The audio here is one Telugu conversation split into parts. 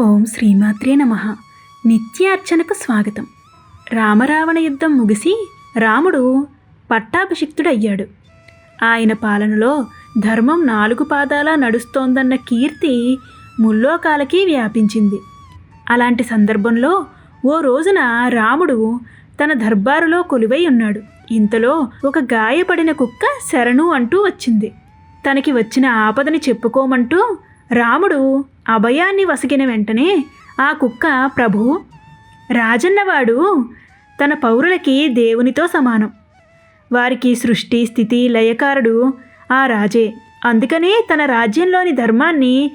ఓం శ్రీమాత్రే నమ. నిత్యార్చనకు స్వాగతం. రామరావణ యుద్ధం ముగిసి రాముడు పట్టాభిషిక్తుడయ్యాడు. ఆయన పాలనలో ధర్మం నాలుగు పాదాలా నడుస్తోందన్న కీర్తి ముల్లోకాలకి వ్యాపించింది. అలాంటి సందర్భంలో ఓ రోజున రాముడు తన దర్బారులో కొలువై ఉన్నాడు. ఇంతలో ఒక గాయపడిన కుక్క శరణు అంటూ వచ్చింది. తనకి వచ్చిన ఆపదని చెప్పుకోమంటూ రాముడు అభయాన్ని వసిగిన వెంటనే ఆ కుక్క ప్రభు రాజన్నవాడు తన పౌరులకి దేవునితో సమానం. వారికి సృష్టి స్థితి లయకారుడు ఆ రాజే. అందుకనే తన రాజ్యంలోని ధర్మాన్ని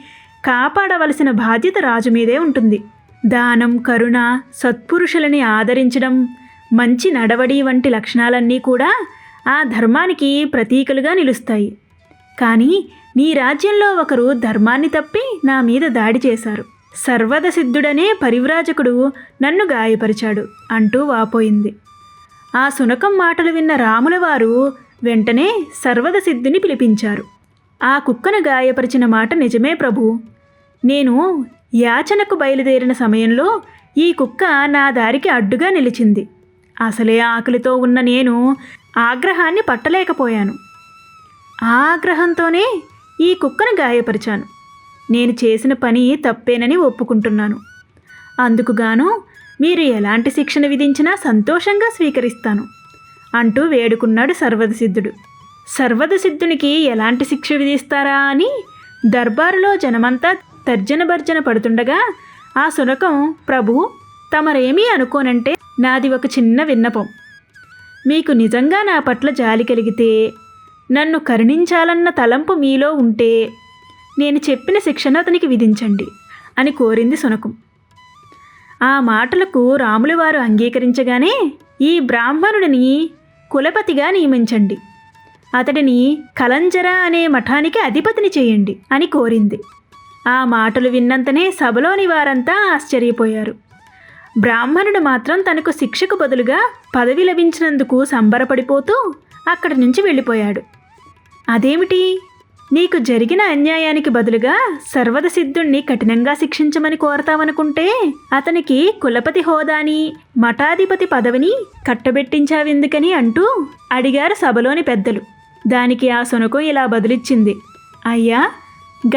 కాపాడవలసిన బాధ్యత రాజు మీదే ఉంటుంది. దానం కరుణ సత్పురుషులని ఆదరించడం మంచి నడవడి వంటి లక్షణాలన్నీ కూడా ఆ ధర్మానికి ప్రతీకలుగా నిలుస్తాయి. కానీ నీ రాజ్యంలో ఒకరు ధర్మాన్ని తప్పి నా మీద దాడి చేశారు. సర్వదసిద్ధుడనే పరివ్రాజకుడు నన్ను గాయపరిచాడు అంటూ వాపోయింది. ఆ సునకం మాటలు విన్న రాముల వారు వెంటనే సర్వదసిద్ధుని పిలిపించారు. ఆ కుక్కను గాయపరిచిన మాట నిజమే ప్రభు. నేను యాచనకు బయలుదేరిన సమయంలో ఈ కుక్క నా దారికి అడ్డుగా నిలిచింది. అసలే ఆకలితో ఉన్న నేను ఆగ్రహాన్ని పట్టలేకపోయాను. ఆగ్రహంతోనే ఈ కుక్కను గాయపరిచాను. నేను చేసిన పని తప్పేనని ఒప్పుకుంటున్నాను. అందుకుగాను మీరు ఎలాంటి శిక్షణ విధించినా సంతోషంగా స్వీకరిస్తాను అంటూ వేడుకున్నాడు సర్వదసిద్ధుడు. సర్వదసిద్ధునికి ఎలాంటి శిక్ష విధిస్తారా అని దర్బారులో జనమంతా తర్జన భర్జన పడుతుండగా ఆ సునకం ప్రభు తమరేమీ అనుకోనంటే నాది ఒక చిన్న విన్నపం. మీకు నిజంగా నా పట్ల జాలి కలిగితే నన్ను కరుణించాలన్న తలంపు మీలో ఉంటే నేను చెప్పిన శిక్షణ అతనికి విధించండి అని కోరింది సునకం ఆ మాటలకు రాములు వారు అంగీకరించగానే ఈ బ్రాహ్మణుడిని కులపతిగా నియమించండి. అతడిని కలంజర అనే మఠానికి అధిపతిని చేయండి అని కోరింది. ఆ మాటలు విన్నంతనే సభలోని వారంతా ఆశ్చర్యపోయారు. బ్రాహ్మణుడు మాత్రం తనకు శిక్షకు బదులుగా పదవి లభించినందుకు సంబరపడిపోతూ అక్కడి నుంచి వెళ్ళిపోయాడు. అదేమిటి? నీకు జరిగిన అన్యాయానికి బదులుగా సర్వద సిద్ధుణ్ణి కఠినంగా శిక్షించమని కోరతావనుకుంటే అతనికి కులపతి హోదాని మఠాధిపతి పదవిని కట్టబెట్టించావెందుకని అంటూ అడిగారు సభలోని పెద్దలు. దానికి ఆ సునకం ఇలా బదులిచ్చింది. అయ్యా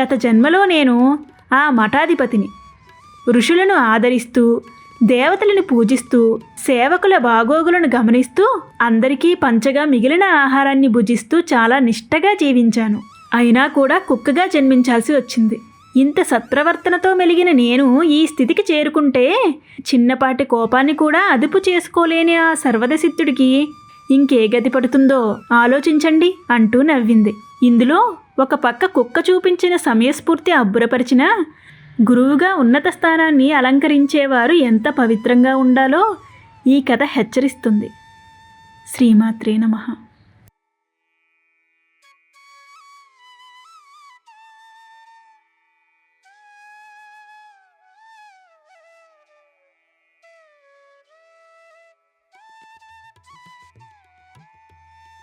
గత జన్మలో నేను ఆ మఠాధిపతిని ఋషులను ఆదరిస్తూ దేవతలను పూజిస్తూ సేవకుల బాగోగులను గమనిస్తూ అందరికీ పంచగా మిగిలిన ఆహారాన్ని భుజిస్తూ చాలా నిష్టగా జీవించాను. అయినా కూడా కుక్కగా జన్మించాల్సి వచ్చింది. ఇంత సత్ప్రవర్తనతో మెలిగిన నేను ఈ స్థితికి చేరుకుంటే చిన్నపాటి కోపాన్ని కూడా అదుపు చేసుకోలేని ఆ సర్వదసిద్ధుడికి ఇంకే గతి పడుతుందో ఆలోచించండి అంటూ నవ్వింది. ఇందులో ఒక పక్క కుక్క చూపించిన సమయస్ఫూర్తి అబ్బురపరిచిన గురువుగా ఉన్నత స్థానాన్ని అలంకరించేవారు ఎంత పవిత్రంగా ఉండాలో ఈ కథ హెచ్చరిస్తుంది. శ్రీమాత్రే నమః.